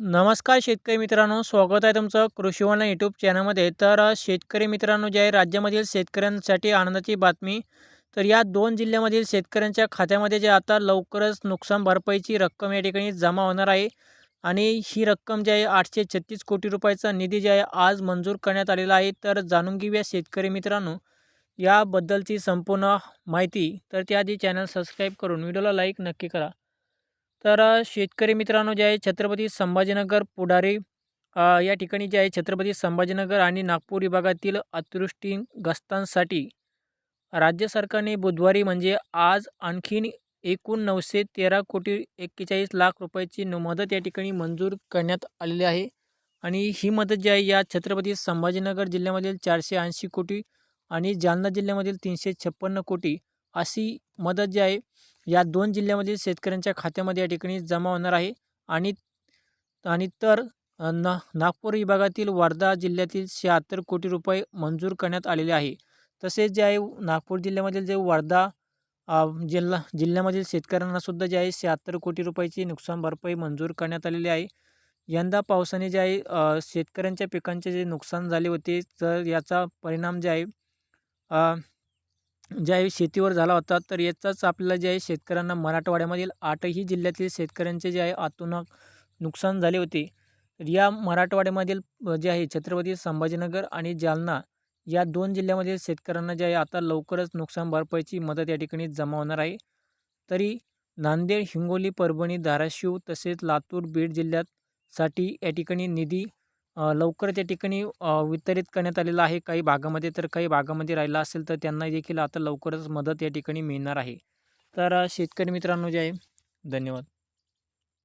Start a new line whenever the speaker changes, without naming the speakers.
नमस्कार शेतकरी मित्रांनो स्वागत आहे तुमचं कृषीवर्ण यूट्यूब चॅनलमध्ये तर शेतकरी मित्रांनो जे आहे राज्यामधील शेतकऱ्यांसाठी आनंदाची बातमी तर या दोन जिल्ह्यामधील शेतकऱ्यांच्या खात्यामध्ये जे आता लवकरच नुकसान भरपाईची रक्कम या ठिकाणी जमा होणार आहे. आणि ही रक्कम जी आहे आठशे छत्तीस कोटी रुपयाचा निधी जे आहे आज मंजूर करण्यात आलेला आहे. तर जाणून घेऊया शेतकरी मित्रांनो याबद्दलची संपूर्ण माहिती. तर त्याआधी चॅनल सबस्क्राईब करून व्हिडिओला लाईक नक्की करा. तर शेतकरी मित्रांनो जे आहे छत्रपती संभाजीनगर पुढारी या ठिकाणी जे आहे छत्रपती संभाजीनगर आणि नागपूर विभागातील अतिवृष्टीग्रस्तांसाठी राज्य सरकारने बुधवारी म्हणजे आज आणखीन एकूण नऊशे तेरा कोटी एक्केचाळीस लाख रुपयाची मदत या ठिकाणी मंजूर करण्यात आलेली आहे. आणि ही मदत जी आहे या छत्रपती संभाजीनगर जिल्ह्यामधील चारशे ऐंशी कोटी आणि जालना जिल्ह्यामधील तीनशे छप्पन्न कोटी अशी मदत जी आहे या दोन जिल्ह्यामधील शेतकऱ्यांच्या खात्यामध्ये या ठिकाणी जमा होणार आहे. आणि आणि तर ना नागपूर विभागातील वर्धा जिल्ह्यातील शहात्तर कोटी रुपये मंजूर करण्यात आलेले आहे. तसेच जे आहे नागपूर जिल्ह्यामधील जे वर्धा जिल्हा जिल्ह्यामधील शेतकऱ्यांनासुद्धा जे आहे शहात्तर कोटी रुपयाची नुकसान भरपाई मंजूर करण्यात आलेली आहे. यंदा पावसाने जे आहे शेतकऱ्यांच्या पिकांचे जे नुकसान झाले होते तर याचा परिणाम जे आहे जे आहे शेतीवर झाला होता तर याचाच आपल्याला जे आहे शेतकऱ्यांना मराठवाड्यामधील आठही जिल्ह्यातील शेतकऱ्यांचे जे आहे अतोनात नुकसान झाले होते. तर या मराठवाड्यामधील जे आहे छत्रपती संभाजीनगर आणि जालना या दोन जिल्ह्यामधील शेतकऱ्यांना जे आहे आता लवकरच नुकसान भरपाईची मदत या ठिकाणी जमा होणार आहे. तरी नांदेड हिंगोली परभणी धाराशिव तसेच लातूर बीड जिल्ह्यात साठी या ठिकाणी निधी लवकर त्या ठिकाणी वितरित करण्यात आलेलं आहे. काही भागामध्ये तर काही भागामध्ये राहिला असेल तर त्यांना देखील आता लवकरच मदत या ठिकाणी मिळणार आहे. तर शेतकरी मित्रांनो जे आहे धन्यवाद.